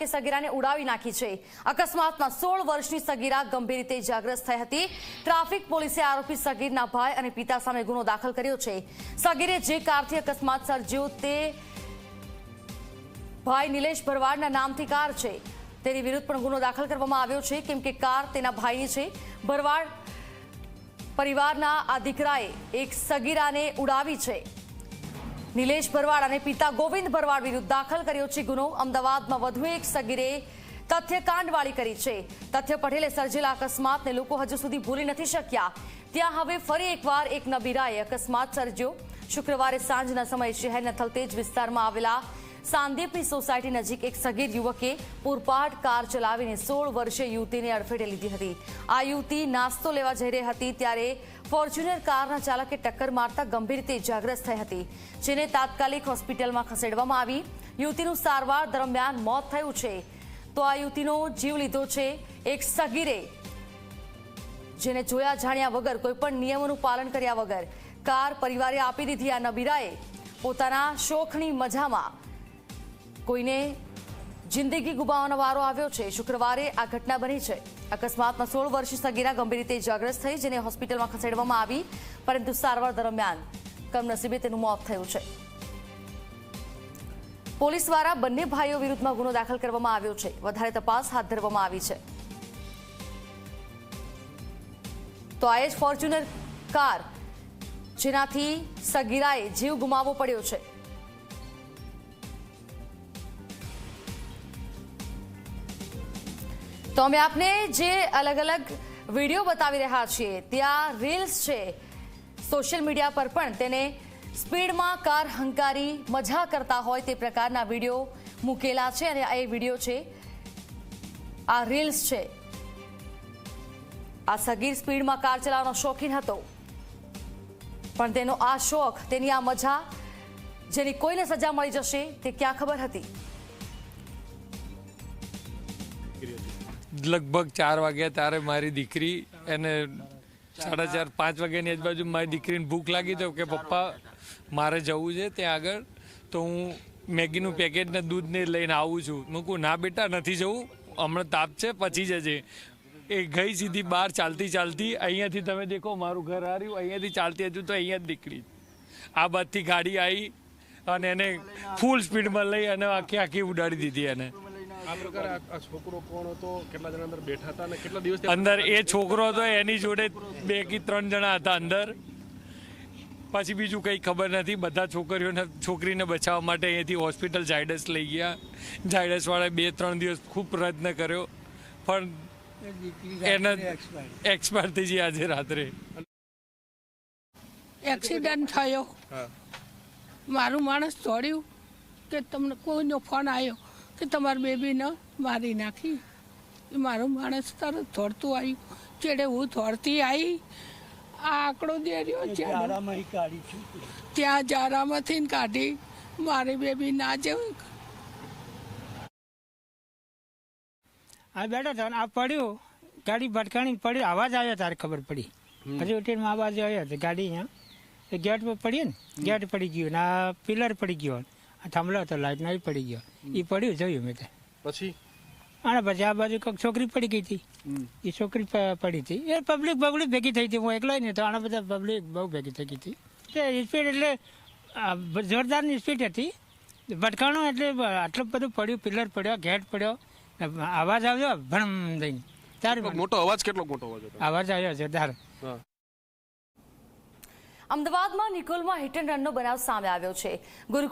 ચાલકે સગીરાને ઉડાવી નાખી છે. અકસ્માતમાં સોળ વર્ષની સગીરા ગંભીર રીતે ઇજાગ્રસ્ત થઈ હતી. ટ્રાફિક પોલીસે આરોપી સગીરના ભાઈ અને પિતા સામે ગુનો દાખલ કર્યો છે. સગીરે જે કારથી અકસ્માત સર્જ્યો તે ભાઈ નિલેશ ભરવાડના નામથી કાર છે. તેની વિરુદ્ધ પણ ગુનો દાખલ કરવામાં આવ્યો છે. કેમ કે કાર તેના ભાઈની છે. ભરવાડ પરિવારના આ દીકરાએ એક સગીરાને ઉડાવી છે. નિલેશ ભરવાડ અને પિતા ગોવિંદ ભરવાડ વિરુદ્ધ દાખલ કર્યો છે ગુનો. અમદાવાદમાં વધુ એક સગીરે તથ્યકાંડવાળી કરી છે. તથ્ય પટેલે સર્જેલા અકસ્માતને લોકો હજુ સુધી ભૂલી નથી શક્યા. ત્યાં હવે ફરી એકવાર એક નબીરાએ અકસ્માત સર્જ્યો. શુક્રવારે સાંજના સમયે શહેરના થલતેજ વિસ્તારમાં આવેલા સાંદીપની સોસાયટી નજીક એક સગીર યુવકે પૂરપાટ કાર ચલાવીને સોળ વર્ષીય યુવતીને અડફેટે લીધી હતી. આ યુવતી નાસ્તો લેવા જઈ રહી હતી ત્યારે ફોર્ચ્યુનર કારના ચાલકે ટક્કર મારતા ગંભીર રીતે ઇજાગ્રસ્ત થઈ હતી, જેને તાત્કાલિક હોસ્પિટલમાં ખસેડવામાં આવી. યુવતીનું સારવાર દરમિયાન મોત થયું છે. તો આ યુવતીનો જીવ લીધો છે એક સગીરે, જેને જોયા જાણ્યા વગર કોઈપણ નિયમોનું પાલન કર્યા વગર કાર પરિવારે આપી દીધી. આ નબીરાએ પોતાના શોખની મજામાં કોઈને જિંદગી ગુમાવવાનો વારો આવ્યો છે. શુક્રવારે આ ઘટના બની છે. અકસ્માતમાં સોળ વર્ષીય સગીરા ગંભીર રીતે ઇજાગ્રસ્ત થઈ, જેને હોસ્પિટલમાં ખસેડવામાં આવી, પરંતુ સારવાર દરમિયાન કમનસીબે તેનું મોત થયું છે. પોલીસ દ્વારા બંને ભાઈઓ વિરુદ્ધમાં ગુનો દાખલ કરવામાં આવ્યો છે. વધારે તપાસ હાથ ધરવામાં આવી છે. તો આ જ ફોર્ચ્યુનર કાર, જેનાથી સગીરાએ જીવ ગુમાવવો પડ્યો છે. તો અમે આપને જે અલગ અલગ વીડિયો બતાવી રહ્યા છીએ, ત્યાં રીલ્સ છે. સોશિયલ મીડિયા પર પણ તેને સ્પીડમાં કાર હંકારી મજા કરતા હોય તે પ્રકારના વીડિયો મૂકેલા છે અને એ વીડિયો છે, આ રીલ્સ છે. આ સગીર સ્પીડમાં કાર ચલાવવાનો શોખીન હતો. પણ તેનો આ શોખ, તેની આ મજા, જેની કોઈને સજા મળી જશે તે ક્યાં ખબર હતી? લગભગ ચાર વાગ્યા ત્યારે મારી દીકરી એને સાડા ચાર, પાંચ વાગ્યાની આજુબાજુ મારી દીકરીને ભૂખ લાગી તો કે પપ્પા, મારે જવું છે ત્યાં આગળ, તો હું મેગીનું પેકેટ ને દૂધને લઈને આવું છું. મેં કહું, ના બેટા, નથી જવું. હમણાં તાપ છે, પછી જજે. એ ગઈ સીધી બહાર ચાલતી ચાલતી, અહીંયાથી તમે દેખો, મારું ઘર આ રહ્યું. અહીંયાથી ચાલતી હતું તો અહીંયા જ નીકળી. આ બાજથી ગાડી આવી અને એને ફૂલ સ્પીડમાં લઈ અને આખી આખી ઉડાડી દીધી એને. આ પ્રકારે આ આ છોકરો કોણ હતો? કેટલા જણા અંદર બેઠા હતા અને કેટલા દિવસ અંદર એ છોકરો હતો એની જોડે બે કે ત્રણ જણા હતા અંદર. પછી બીજું કંઈ ખબર નથી બધા છોકરીઓને છોકરીને બચાવવા માટે અહીંયાથી હોસ્પિટલ ઝાયડસ લઈ ગયા. ઝાયડસવાળાએ બે ત્રણ દિવસ ખૂબ પ્રયત્ન કર્યો પણ એને એક્સપાયર થઈ ગઈ આજે રાત્રે. એક્સિડન્ટ થયો. મારું માણસ દોડ્યું કે તમને કોઈનો ફોન આવ્યો. કે તમારી બેબીને મારી નાખી. એ મારું માણસ તરત થોડતું આવ્યું ચેડે હું થોડતી આવી આ આંકડો દેર્યો છે ત્યાં જારામાંથી કાઢી મારી બેબી ના જેવું આ બેઠો હતો આ પડ્યું ગાડી ભટકાણી પડી અવાજ આવ્યો તારે ખબર પડી. પછી ઉઠીને અવાજ આવ્યો તો ગાડી અહીંયા એ ગેટ પર પડી ને ગેટ પડી ગયું ને આ પિલર પડી ગયો. થાંભલો હતો લાઈટ ના પડી ગયો. એ પડ્યું જોયું મેં પછી? અને પછી આ બાજુ કોઈક છોકરી પડી ગઈ હતી. એ છોકરી પડી હતી. એ પબ્લિક બબલિક ભેગી થઈ હતી હું એકલો નહીં તો આના બધા પબ્લિક બહુ ભેગી થઈ ગઈ હતી. તે સ્પીડ એટલે જોરદારની સ્પીડ હતી. ભટકાણું એટલે આટલું બધું પડ્યું પિલર પડ્યો ગેટ પડ્યો. અવાજ આવ્યો ભણમ દઈને. ત્યારે મોટો અવાજ કેટલો મોટો અવાજ અવાજ આવ્યો જોરદાર. અમદાવાદમાં નિકોલમાં હિટ એન્ડ રનનો બનાવ સામે આવ્યો છે. ગુરુકુળ